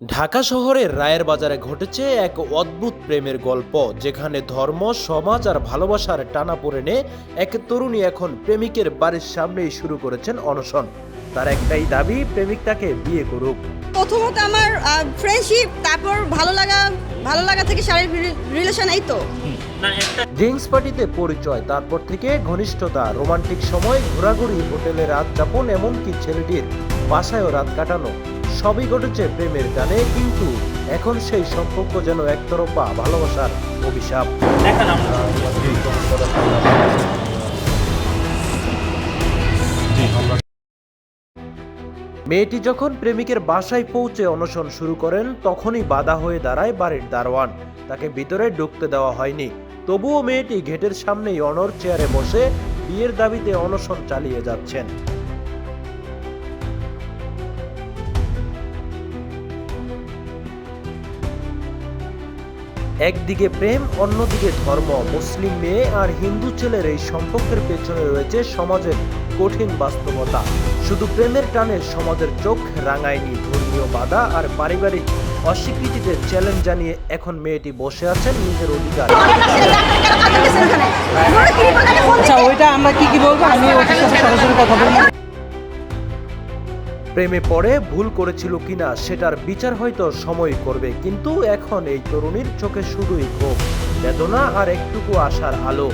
ঢাকা শহরের রায়ের বাজারে ঘটেছে এক অদ্ভুত প্রেমের গল্প যেখানে ধর্ম সমাজ আর ভালোবাসার টানা পড়েনে এক তরুণী এখন প্রেমিকের বাড়ির সামনেই শুরু করেছেন অনশন। তার একটাই দাবি প্রেমিক তাকে বিয়ে করুক। প্রথমত আমার ফ্রেন্ডশিপ তারপর ভালো লাগা ভালো লাগা থেকে শারীরিক রিলেশন এই তো। ড্রিঙ্কস পার্টিতে পরিচয় তারপর থেকে ঘনিষ্ঠতা রোমান্টিক সময় ঘোরাঘুরি হোটেলে রাত যাপন এমনকি ছেলেটির বাসায়ও রাত কাটানো। সবই ঘটেছে প্রেমের গানে কিন্তু এখন সেই সম্পর্ক যেন একতরফা ভালোবাসার অভিশাপ। মেয়েটি যখন প্রেমিকের বাসায় পৌঁছে অনশন শুরু করেন তখনই বাধা হয়ে দাঁড়ায় বাড়ির দারোয়ান। তাকে ভিতরে ঢুকতে দেওয়া হয়নি। তবুও মেয়েটি গেটের সামনেই অনর চেয়ারে বসে বিয়ের দাবিতে অনশন চালিয়ে যাচ্ছেন। একদিকে প্রেম, অন্যদিকে ধর্ম। মুসলিম মেয়ে আর হিন্দু ছেলের এই সম্পর্কের পেছনে রয়েছে সমাজের কঠিন বাস্তবতা। শুধু প্রেমের টানে সমাজের চোখ রাঙায়নি ধর্মীয় বাধা আর পারিবারিক অস্বীকৃতিতে চ্যালেঞ্জ জানিয়ে এখন মেয়েটি বসে আছেন নিজের অধিকার। আচ্ছা ওইটা আমরা কি কি বলব? আমি ওদের সাথে সরাসরি কথা বলব। প্রেমে পড়ে ভুল করেছিল কিনা সেটার বিচার হয়তো সময় করবে, কিন্তু এখন এই তরুণীর চোখে শুধুই ক্ষোভ, বেদনা আর একটুকু আশার আলো।